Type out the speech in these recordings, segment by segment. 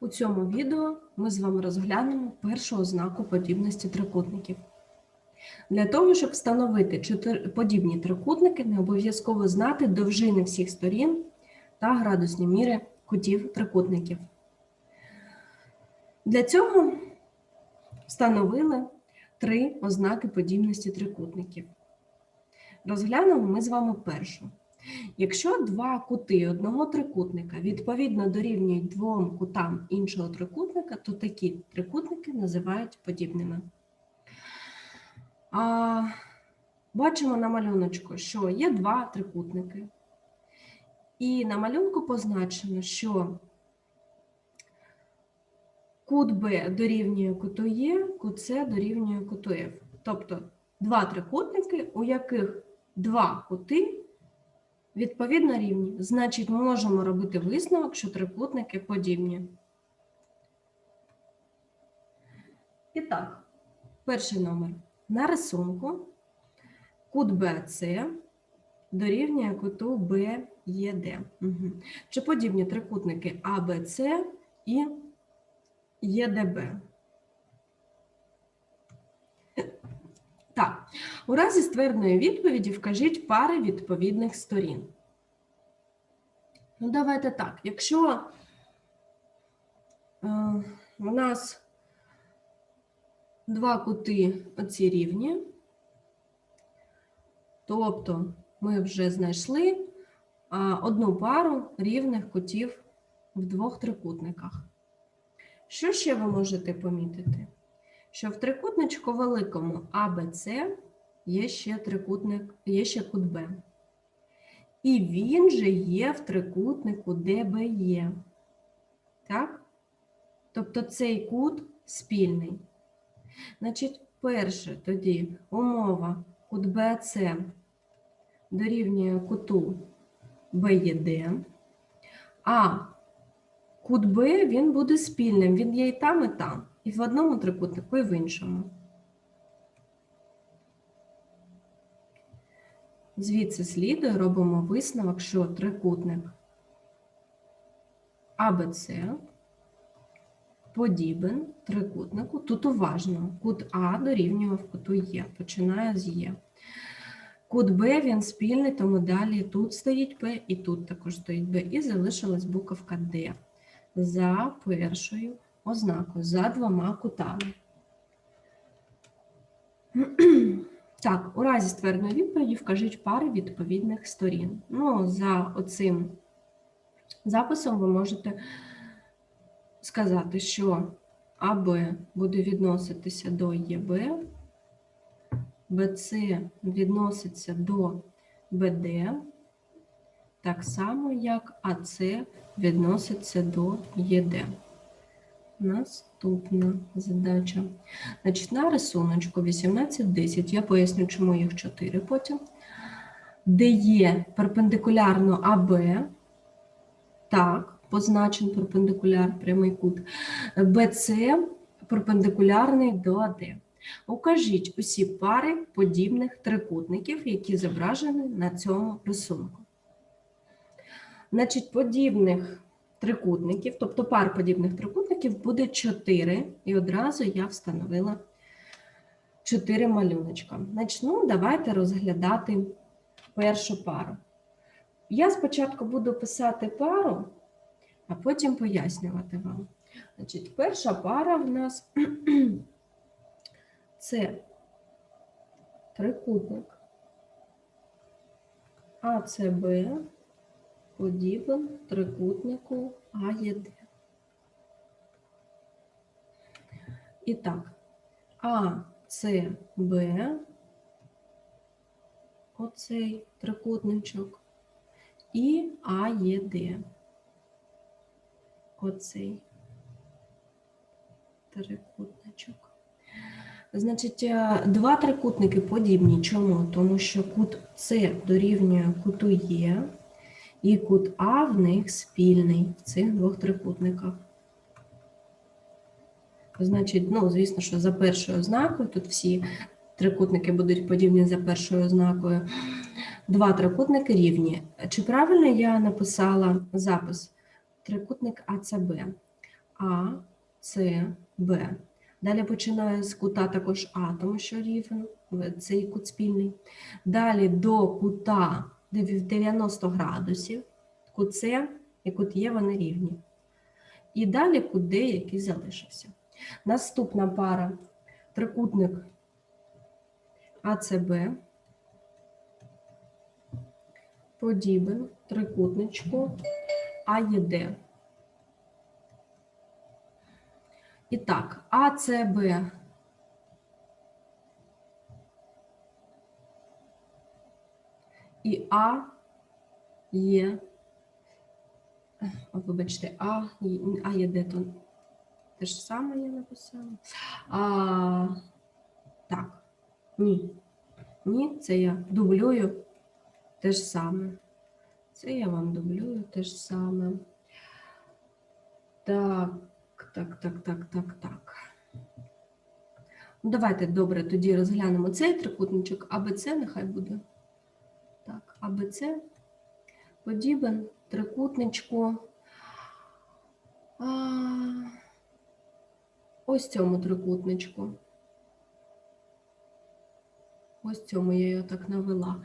У цьому відео ми з вами розглянемо першу ознаку подібності трикутників. Для того, щоб встановити подібні трикутники, не обов'язково знати довжини всіх сторін та градусні міри кутів трикутників. Для цього встановили три ознаки подібності трикутників. Розглянемо ми з вами першу. Якщо два кути одного трикутника відповідно дорівнюють двом кутам іншого трикутника, то такі трикутники називають подібними. А, бачимо на малюночку, що є два трикутники. І на малюнку позначено, що кут Б дорівнює куту Е, кут С дорівнює куту F. Тобто два трикутники, у яких два кути відповідно рівні. Значить, можемо робити висновок, що трикутники подібні. І так, перший номер. На рисунку кут BC дорівнює куту BED. Угу. Чи подібні трикутники ABC і EDB? Так, у разі ствердної відповіді вкажіть пари відповідних сторін. Ну, давайте так. Якщо е, у нас два кути оці рівні, тобто ми вже знайшли одну пару рівних кутів в двох трикутниках. Що ще ви можете помітити? Що в трикутничку великому ABC є ще трикутник, є ще кут Б. І він же є в трикутнику DBE. Так? Тобто цей кут спільний. Значить, перше тоді умова кут BC дорівнює куту BED, а кут Б він буде спільним, він є і там, і там, і в одному трикутнику, і в іншому. Звідси слідує робимо висновок, що трикутник АБЦ подібен трикутнику. Тут уважно, кут А дорівнював куту Є, починає з Є. Кут Б він спільний, тому далі тут стоїть П і тут також стоїть Б. І залишилась буковка Д за першою ознакою, за двома кутами. Так, у разі ствердної відповіді вкажіть пари відповідних сторін. Ну, за оцим записом ви можете сказати, що АБ буде відноситися до ЄБ, БЦ відноситься до БД, так само, як АЦ відноситься до ЄД. Наступна задача. Значить, на рисуночку 18.10, я поясню, чому їх 4 потім, де є перпендикулярно АБ, так, позначен перпендикуляр, прямий кут, БЦ перпендикулярний до АД. Укажіть усі пари подібних трикутників, які зображені на цьому рисунку. Значить, подібних трикутників, тобто пар подібних трикутників буде 4, і одразу я встановила 4 малюночка. Значить, ну, давайте розглядати першу пару. Я спочатку буду писати пару, а потім пояснювати вам. Значить, перша пара в нас це трикутник АЦБ подібен трикутнику АЄД. І так, АЦБ, оцей трикутничок, і АЄД, оцей трикутничок. Значить, е, два трикутники подібні. Чому? Тому що кут С дорівнює куту Є, і кут А в них спільний в цих двох трикутниках. Значить, ну, звісно, що за першою ознакою, тут всі трикутники будуть подібні за першою ознакою. Два трикутники рівні. Чи правильно я написала запис? Трикутник АЦБ. А, С, Б. Далі починаю з кута також А, тому що рівен, цей кут спільний. Далі до кута 90 градусів, кут С і кут Є вони рівні. І далі кут Д, який залишився. Наступна пара трикутник АЦБ подібен трикутничку АЄД. І так, АЦБ і А є. Вибачте, А, А є де то те ж саме я написала. А, так, ні. Ні, це я дублюю те ж саме. Це я вам дублюю те ж саме. Так, так, так, так, так, так. Ну, давайте добре, тоді розглянемо цей трикутничок, АБЦ нехай буде. Так, АБЦ подібен трикутничку. А, ось цьому трикутничку. Ось цьому я його так навела.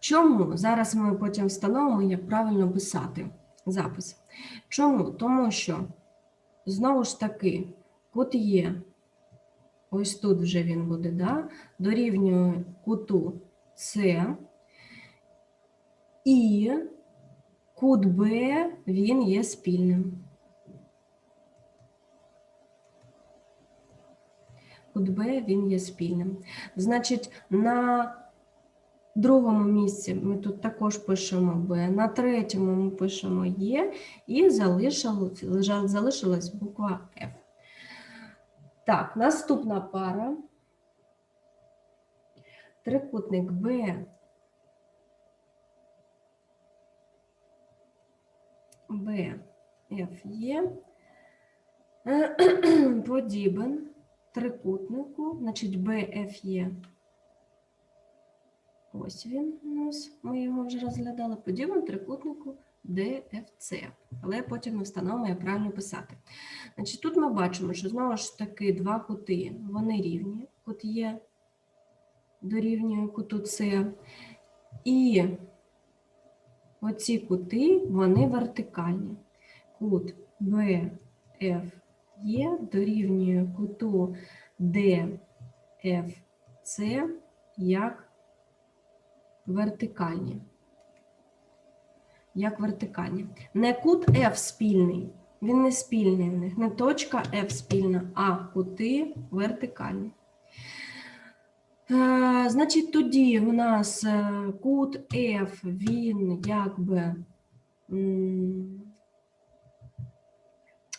Чому? Зараз ми потім встановимо, як правильно писати запис. Чому? Тому що, знову ж таки, кут є. Ось тут вже він буде, да? дорівнює куту С. І кут Б він є спільним. Кут Б він є спільним. Значить, на другому місці ми тут також пишемо Б, на третьому ми пишемо Є і залишилось, залишилась буква F. Так, наступна пара. Трикутник Б. Б, Ф є. Подібен трикутнику, значить є. Ось він у нас, ми його вже розглядали. Подібен трикутнику ДФЦ. Але потім ми встановимо, як правильно писати. Значить, тут ми бачимо, що знову ж таки два кути, вони рівні. Кут є дорівнює куту С. І оці кути, вони вертикальні. Кут БФ є дорівнює куту ДФЦ як вертикальні. Як вертикальні. Не кут F спільний, він не спільний в них, не точка F спільна, а кути вертикальні. Е, Значить, тоді у нас е, кут F, він якби,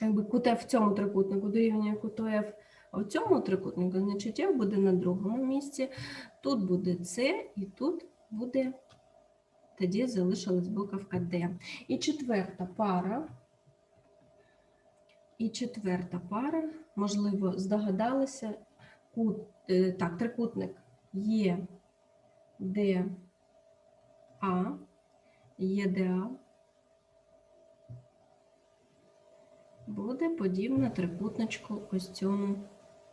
якби кут в цьому трикутнику дорівнює куту F, в цьому трикутнику, значить, F буде на другому місці, тут буде C і тут буде, тоді залишилась буковка D. І четверта пара, і четверта пара, можливо, здогадалися, кут, е, так, трикутник Є, Д, А, ЄДА буде подібна трикутничку ось цьому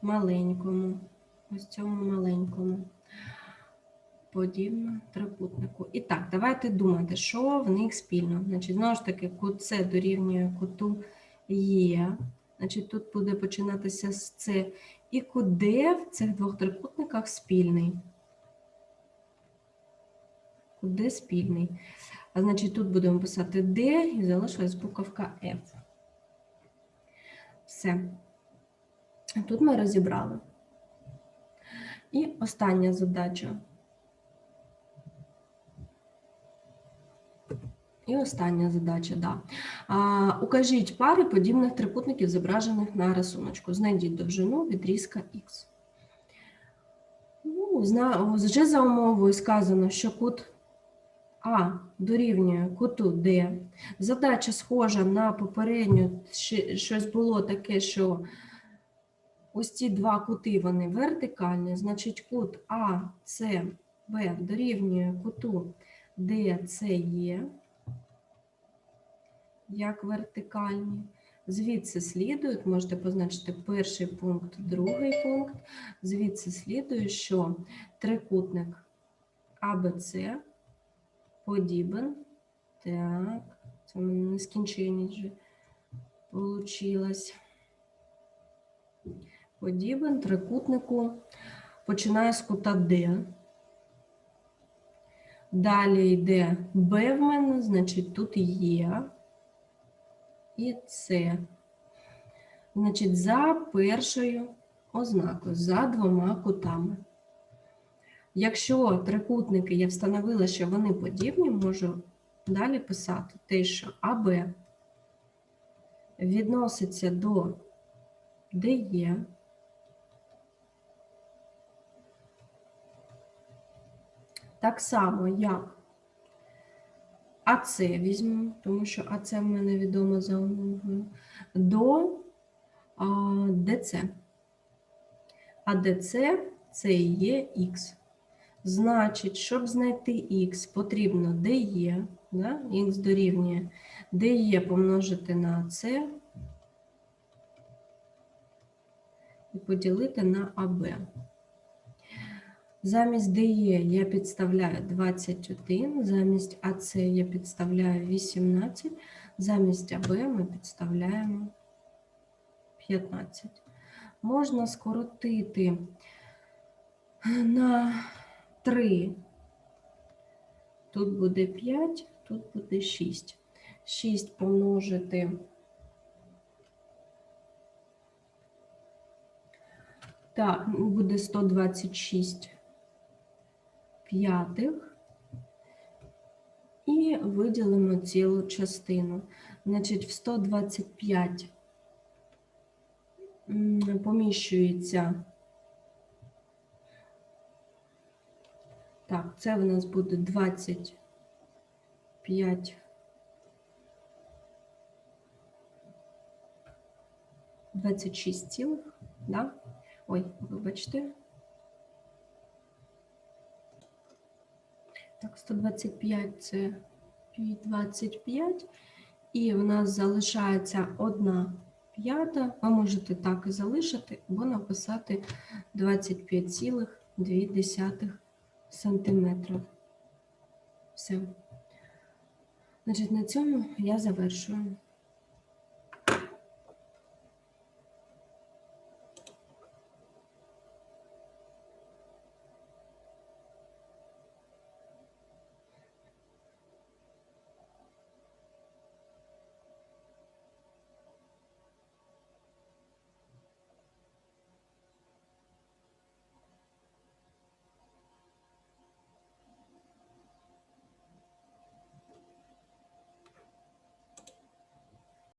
маленькому, ось цьому маленькому. Подібно трикутнику. І так, давайте думати, що в них спільно. Значить, знову ж таки, кут С дорівнює куту Є. Значить, тут буде починатися з С. І кут Д в цих двох трикутниках спільний. Кут Д спільний. А значить, тут будемо писати D і залишилась буковка F. Все. Тут ми розібрали. І остання задача. І остання задача, да. А, укажіть пари подібних трикутників, зображених на рисуночку. Знайдіть довжину відрізка Х. Ну, зна- вже за умовою сказано, що кут А дорівнює куту Д. Задача схожа на попередню, щось було таке, що ось ці два кути вони вертикальні, значить кут А, С, Б дорівнює куту Д, С, Є як вертикальні. Звідси слідують, можете позначити перший пункт, другий пункт. Звідси слідує, що трикутник АБЦ подібен. Так, це в мене нескінченність вже получилось. Подібен трикутнику. Починає з кута Д. Далі йде Б в мене, значить тут є і С. Значить, за першою ознакою, за двома кутами. Якщо трикутники я встановила, що вони подібні, можу далі писати те, що АБ відноситься до ДЕ. Так само, як АЦ візьму, тому що АЦ в мене відомо за умовою, до ДЦ. А ДЦ це і є Х. Значить, щоб знайти Х, потрібно ДЕ, да? Х дорівнює ДЕ помножити на АЦ і поділити на АБ. Замість ДЕ я підставляю 21, замість АЦ я підставляю 18, замість АБ ми підставляємо 15. Можна скоротити на 3. Тут буде 5, тут буде 6. 6 помножити Так, буде 126 п'ятих. І виділимо цілу частину. Значить, в 125 м, поміщується. Так, це в нас буде 25. 26 цілих, да? Ой, вибачте. Так, 125 це 25. І в нас залишається одна п'ята. Ви можете так і залишити, або написати 25,2 сантиметрів. Все. Значить, на цьому я завершую.